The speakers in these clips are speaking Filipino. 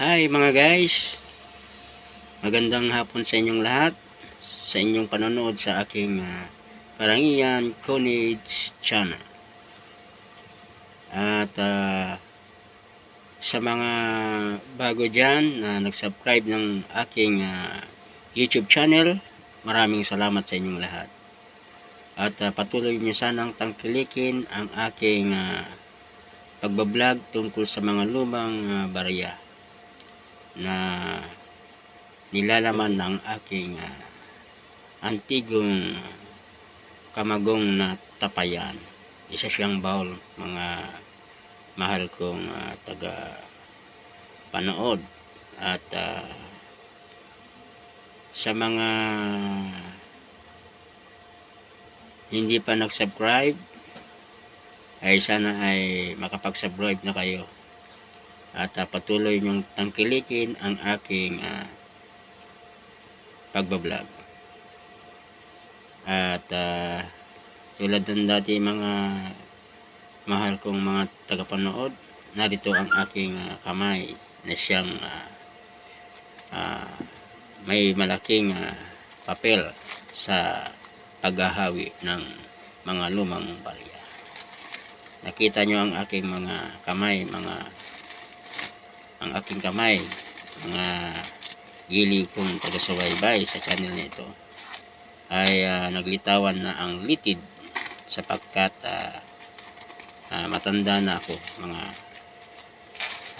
Hi mga guys. Magandang hapon sa inyong lahat Sa inyong panonood sa aking ah, Karangian Conage Channel. At ah, Sa mga bago dyan na nag-subscribe ng aking ah, YouTube channel Maraming salamat sa inyong lahat. At ah, patuloy niyo sanang tangkilikin ang aking ah, pagbablog tungkol sa mga lumang ah, barya na nilalaman ng aking ah, antigong kamagong na tapayan. Isa siyang bowl mga mahal kong ah, taga panood at ah, sa mga hindi pa nag-subscribe ay sana ay makapag-subscribe na kayo at ah, patuloy niyong tangkilikin ang aking ah, pagbablog. At ah, tulad ng dati mga mahal kong mga tagapanood, narito ang aking ah, kamay na siyang ah, ah, may malaking ah, papel sa paghahawi ng mga lumang barya. Nakita nyo ang aking mga kamay, mga ang aking kamay mga gili kong taga-subaybay sa channel nito ay ah, naglitawan na ang litid sapagkat ah, ah, matanda na ako mga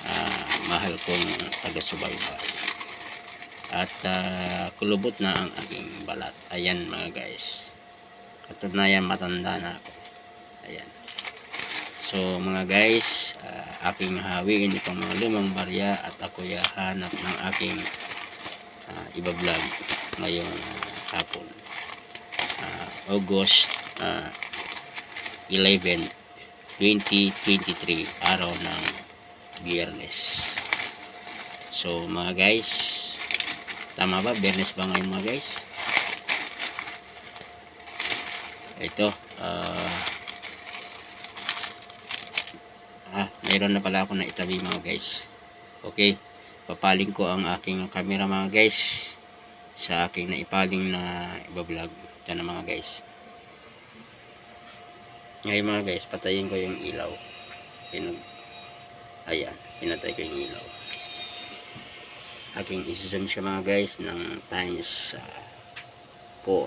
ah, mahal kong taga-subaybay. At ah, kulubot na ang aking balat. Ayan mga guys. Katunayan matanda na ako. Ayan. So mga guys, aking hawiin itong mga lumang barya at ako hanap ng aking uh, iba-vlog ngayong ah, hapon. Ah, August ah, 11, 2023, araw ng biyernes. So mga guys, tama ba? Biyernes ba ngayon mga guys? Ito, ah... Ah, mayroon na pala ako na itabi mga guys. Okay, papaling ko ang aking camera mga guys sa aking naipaling na iba-vlog. Ito na mga guys. Ngayon mga guys, patayin ko yung ilaw. Pinag Ayan, pinatay ko yung ilaw. Aking isuzoom siya mga guys ng times uh, 4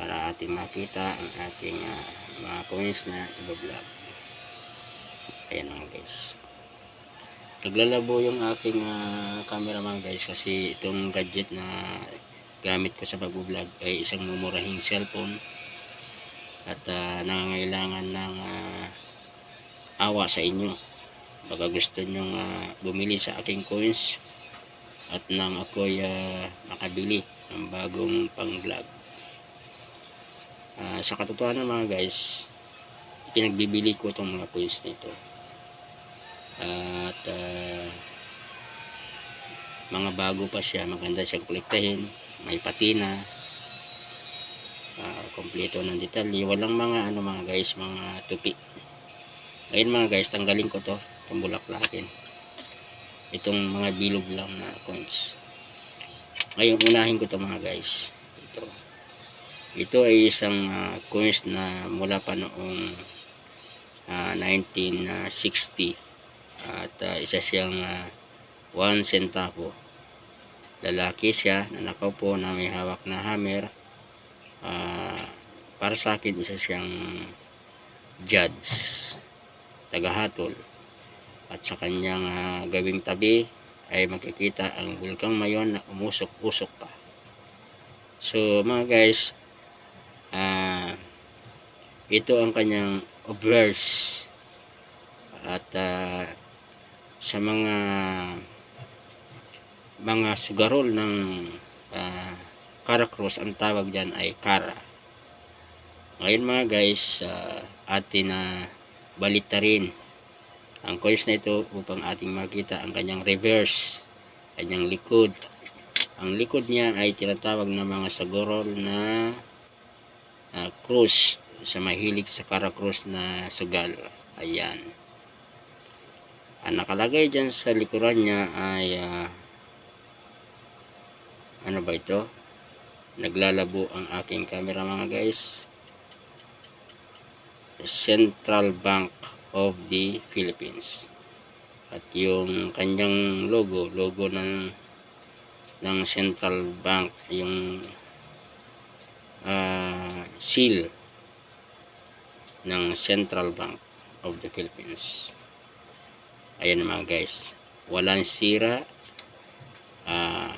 para ating makita ang ating ah, mga coins na iba-vlog ayan mga guys. Naglalabo yung aking ah, camera mga guys kasi itong gadget na gamit ko sa pag-vlog ay isang mumurahing cellphone. At ah, nangangailangan ng ah, awa sa inyo. Baka gusto nyong ah, bumili sa aking coins at nang ako'y ah, makabili ng bagong pang vlog Ah, sa katotohanan mga guys pinagbibili ko itong mga coins nito at ah, mga bago pa siya maganda siyang kolektahin may patina. Uh, kompleto ng detalye. Walang mga ano mga guys mga tupi. Ngayon mga guys tanggalin ko to itong bulaklakin. Itong mga bilog lang na coins. Ngayon unahin ko to mga guys. Ito. Ito ay isang ah, coins na mula pa noong ah, 1960 at uh, isa siyang uh, 1 centavo. Lalaki siya na nakaupo na may hawak na hammer. Uh, para sa akin isa siyang judge tagahatol. At sa kanyang uh, gawing tabi ay makikita ang bulkang mayon na umusok-usok pa. So mga guys uh, ito ang kanyang obverse. At uh, sa mga mga sugarol ng uh, Caracross ang tawag dyan ay Cara ngayon mga guys uh, atin na uh, balita rin ang coins na ito upang ating makita ang kanyang reverse kanyang likod. Ang likod niya ay tinatawag na mga sagorol na uh, cross sa mahilig sa Caracross na sugal. Ayan Ang nakalagay dyan sa likuran niya ay ah, ano ba ito? Naglalabo ang aking camera mga guys. Central Bank of the Philippines. At yung kanyang logo, logo ng ng Central Bank, yung ah, seal ng Central Bank of the Philippines. Ayan mga guys. Walang sira. Ah,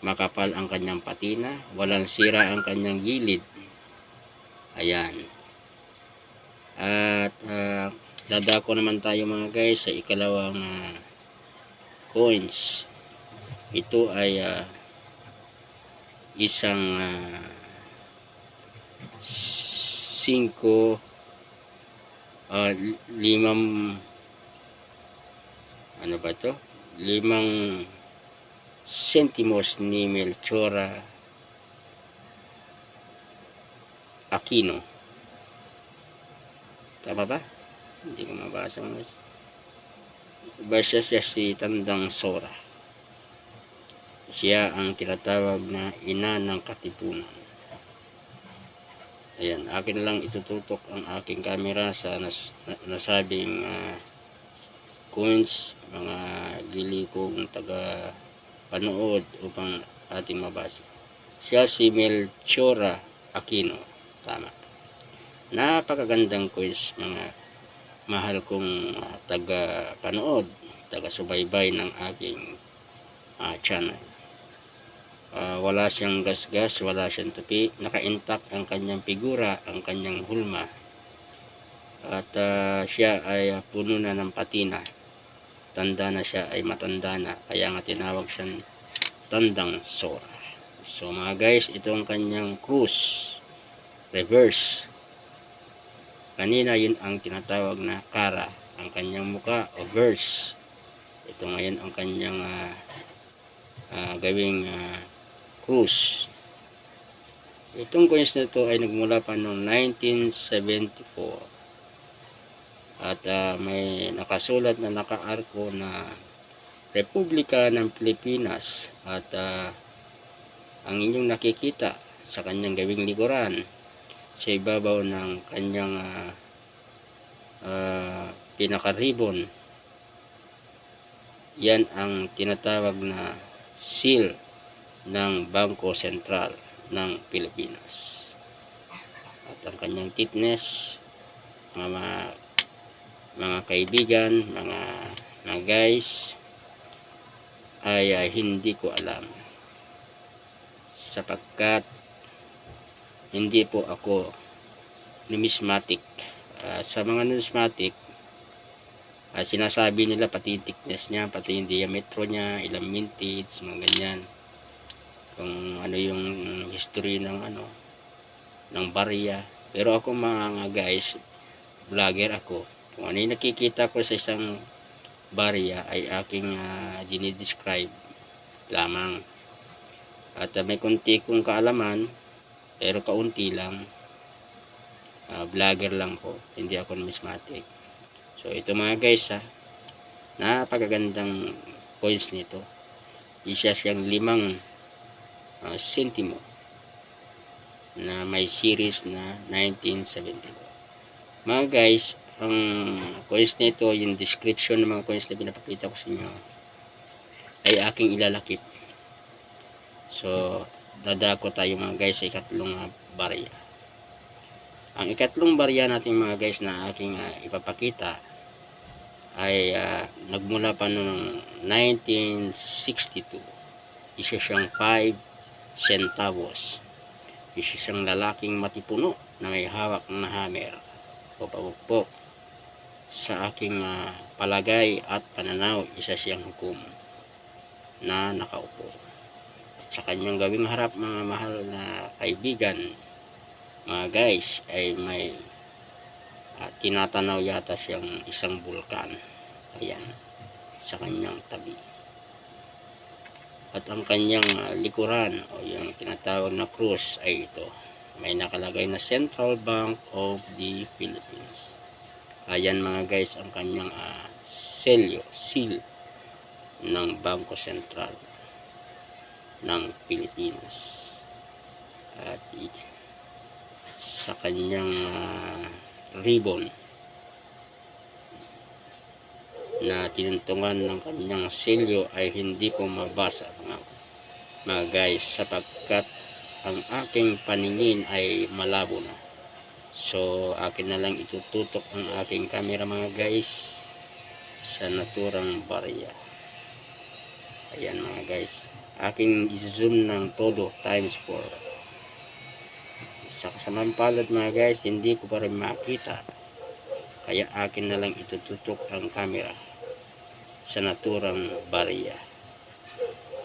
makapal ang kanyang patina. Walang sira ang kanyang gilid. Ayan. At ah, dadako naman tayo mga guys sa ikalawang ah, coins. Ito ay ah, isang ah, 5 ah, limang ano ba to? Limang sentimos ni Melchora Aquino. Tama ba? Hindi ko mabasa guys. Basta siya si Tandang Sora. Siya ang tinatawag na ina ng katipunan. Ayan, akin lang itututok ang aking camera sa nas, na, nasabing ah, coins, mga gili kong taga panood upang ating mabasa. Siya si Melchora Aquino. Tama. Napakagandang coins, mga mahal kong ah, taga panood, taga subaybay ng aking ah, channel. Ah, wala siyang gasgas, wala siyang tupi, naka-intact ang kanyang figura, ang kanyang hulma. At ah, siya ay ah, puno na ng patina. Tanda na siya ay matanda na, kaya nga tinawag siyang tandang sora. So mga guys, ito ang kanyang cruise, reverse. Kanina yun ang tinatawag na kara, ang kanyang muka o verse. Ito ngayon ang kanyang ah, ah, gawing ah, cruise. Itong coins na ito ay nagmula pa noong 1974. At ah, may nakasulat na nakaarko na Republika ng Pilipinas at ah, ang inyong nakikita sa kanyang gawing likuran sa ibabaw ng kanyang ah, ah, pinakaribon yan ang tinatawag na seal ng Bangko Sentral ng Pilipinas. At ang kanyang thickness, mga, mga, kaibigan, mga, mga guys, ay, ay hindi ko alam. Sapagkat hindi po ako numismatic. Ah, sa mga numismatic, ah, sinasabi nila pati thickness niya, pati yung diametro niya, ilang mintage, mga ganyan kung ano yung history ng ano ng barya pero ako mga guys vlogger ako kung ano nakikita ko sa isang barya ay aking uh, dinidescribe lamang. At uh, may konti kong kaalaman pero kaunti lang. Uh, vlogger lang po hindi ako numismatic. So ito mga guys ha napakagandang points nito. Isa siyang limang uh, sentimo na may series na 1974. Mga guys, ang coins nito, yung description ng mga coins na pinapakita ko sa inyo ay aking ilalakip. So, dadako tayo mga guys sa ikatlong uh, barya. Ang ikatlong barya natin mga guys na aking uh, ipapakita ay uh, nagmula pa noong 1962. Isa siyang 5 centavos. Isa siyang lalaking matipuno na may hawak na hammer o pabukpok. Sa aking uh, palagay at pananaw, isa siyang hukom na nakaupo. At sa kanyang gawing harap mga mahal na kaibigan, mga guys, ay may uh, tinatanaw yata siyang isang bulkan. Ayan, sa kanyang tabi at ang kanyang uh, likuran o yung tinatawag na cross ay ito may nakalagay na Central Bank of the Philippines Ayan mga guys ang kanyang ah, selyo, seal ng Bangko Sentral ng Pilipinas. At sa kanyang ah, ribbon na tinuntungan ng kanyang selyo ay hindi ko mabasa mga, mga guys sapagkat ang aking paningin ay malabo na. So, akin na lang itututok ang aking camera mga guys sa naturang barya. Ayan mga guys. Aking zoom ng todo times 4. Sa kasamang mga guys, hindi ko pa rin makita. Kaya akin na lang itututok ang camera sa naturang barya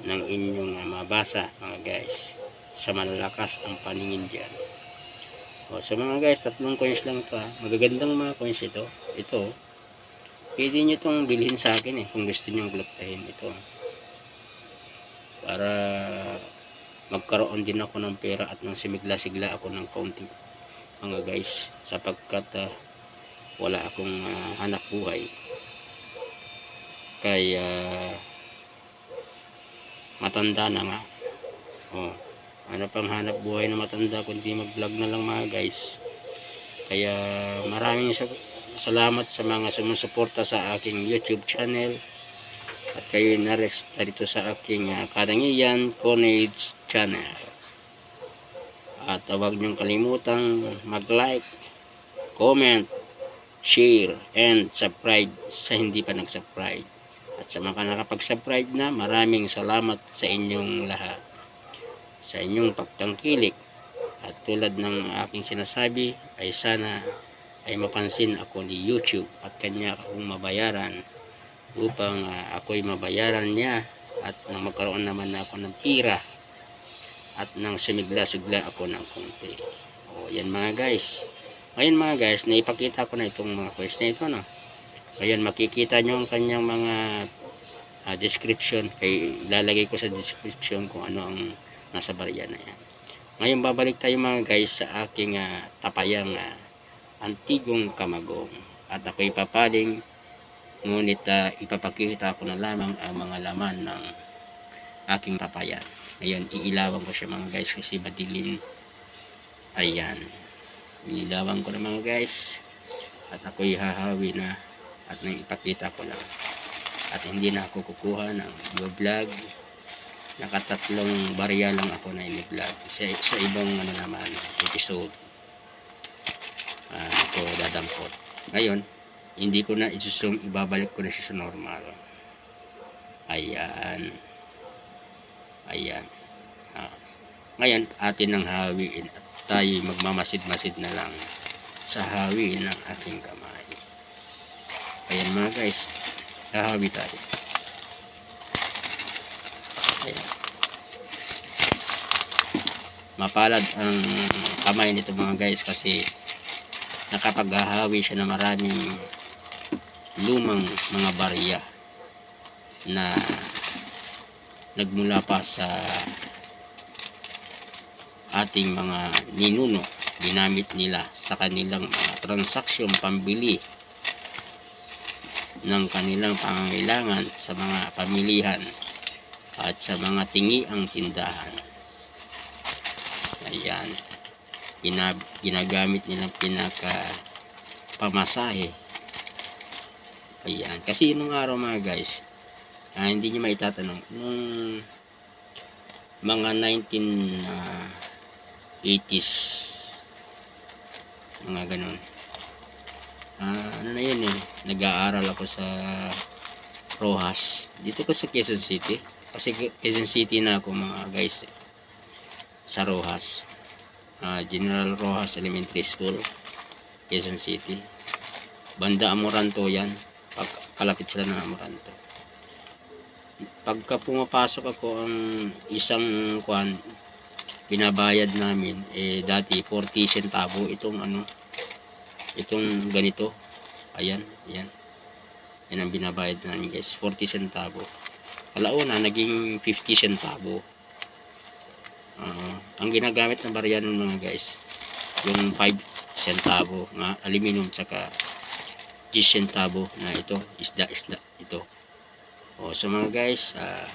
ng inyong mabasa mga guys sa malalakas ang paningin dyan. O, so mga guys, tatlong coins lang to ha. Magagandang mga coins ito. Ito, pwede nyo itong bilhin sa akin eh kung gusto nyo kolektahin ito. Para magkaroon din ako ng pera at nang simigla-sigla ako ng kaunti mga guys sapagkat ah, wala akong ah, hanap buhay kaya matanda na nga oh ano pang hanap buhay na matanda kundi mag vlog na lang mga guys. Kaya maraming sa- salamat sa mga sumusuporta sa aking youtube channel. At kayo nares dito sa aking uh, Karangian Conage channel. At huwag niyong kalimutang mag-like comment share and subscribe sa hindi pa nag-subscribe. At sa mga nakapag-subscribe na maraming salamat sa inyong lahat sa inyong pagtangkilik at tulad ng aking sinasabi ay sana ay mapansin ako ni YouTube at kanya akong mabayaran upang ah, ako'y mabayaran niya at nang magkaroon naman ako ng tira at nang sumigla-sigla ako ng konti. O yan mga guys. Ngayon mga guys, naipakita ko na itong mga quiz na ito. No? Ngayon makikita nyo ang kanyang mga ah, description. Kay ilalagay ko sa description kung ano ang nasa barya na yan. Ngayon babalik tayo mga guys sa aking ah, tapayang ah, antigong kamagong. At ako'y papaling ngunit ah, ipapakita ko na lamang ang mga laman ng aking tapayan. Ngayon, iilawan ko siya mga guys kasi madilim. Ayan. Iilawan ko na mga guys. At ako'y hahawi na at nang ipakita ko lang. At hindi na ako kukuha ng vlog. Nakatatlong barya lang ako na ini-vlog. Sa, sa ibang ano naman, episode. Ah, ito dadampot. Ngayon, hindi ko na isusum, ibabalik ko na siya sa normal. Ayan. Ayan. Ah. Ngayon, atin ang hawiin at tayo magmamasid-masid na lang sa hawi ng aking kamay. Ayan mga guys, hahawi tayo. Ayan. Mapalad ang kamay nito mga guys kasi nakapaghahawi siya ng maraming lumang mga barya na nagmula pa sa ating mga ninuno ginamit nila sa kanilang mga transaksyon pambili ng kanilang pangangailangan sa mga pamilihan at sa mga tingiang tindahan. Ayan. Gina, ginagamit nilang pinaka pamasahe. Ayan. Kasi nung araw mga guys, ah, hindi nyo maitatanong, nung mga 1980s, mga ganun. Ah, ano na yun eh, nag-aaral ako sa Rojas. Dito ko sa Quezon City. Kasi Quezon City na ako mga guys eh, sa Rojas. Ah, General Rojas Elementary School, Quezon City. Banda Amoranto yan. Pag, kalapit sila ng Amoranto. Pagka pumapasok ako ang isang kwan, binabayad namin, eh dati 40 centavo itong ano, itong ganito. Ayan, ayan. Yan ang binabayad namin guys, 40 centavo. Kalauna, naging 50 centavo. Ah, ang ginagamit ng barya nun mga guys, yung 5 centavo nga aluminum tsaka 10 centavo na ito, isda-isda ito. O, so mga guys, ah,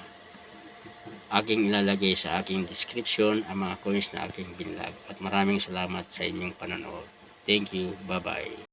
aking ilalagay sa aking description ang mga coins na aking binlog. At maraming salamat sa inyong panonood. Thank you. Bye-bye.